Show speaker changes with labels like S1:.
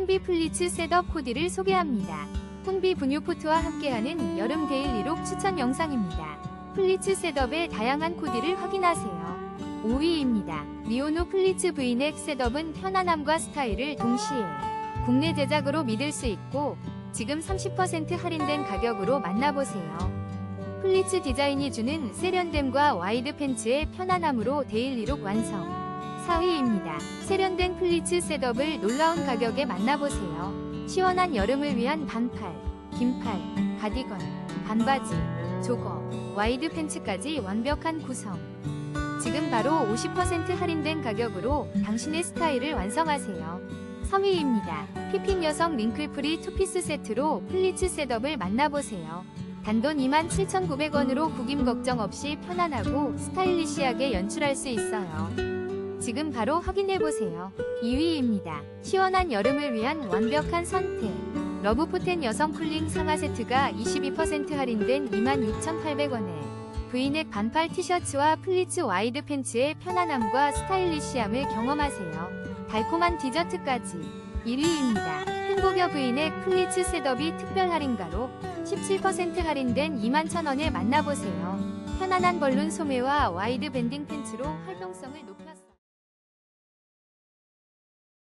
S1: 훈비 플리츠 셋업 코디를 소개합니다. 훈비 분유포트와 함께하는 여름 데일리룩 추천 영상입니다. 플리츠 셋업의 다양한 코디를 확인하세요. 5위입니다. 리오노 플리츠 브이넥 셋업은 편안함과 스타일을 동시에 국내 제작으로 믿을 수 있고 지금 30% 할인된 가격으로 만나보세요. 플리츠 디자인이 주는 세련됨과 와이드 팬츠의 편안함으로 데일리룩 완성. 4위입니다. 세련된 플리츠 셋업을 놀라운 가격에 만나보세요. 시원한 여름을 위한 반팔, 긴팔, 가디건, 반바지, 조거, 와이드 팬츠까지 완벽한 구성. 지금 바로 50% 할인된 가격으로 당신의 스타일을 완성하세요. 3위입니다. 피핑 여성 링클프리 투피스 세트로 플리츠 셋업을 만나보세요. 단돈 27,900원으로 구김 걱정 없이 편안하고 스타일리시하게 연출할 수 있어요. 지금 바로 확인해보세요. 2위입니다. 시원한 여름을 위한 완벽한 선택. 러브포텐 여성 쿨링 상하 세트가 22% 할인된 26,800원에 브이넥 반팔 티셔츠와 플리츠 와이드 팬츠의 편안함과 스타일리시함을 경험하세요. 달콤한 디저트까지 1위입니다. 행복여 브이넥 플리츠 셋업이 특별 할인가로 17% 할인된 21,000원에 만나보세요. 편안한 벌룬 소매와 와이드 밴딩 팬츠로 활동성을 높였어요.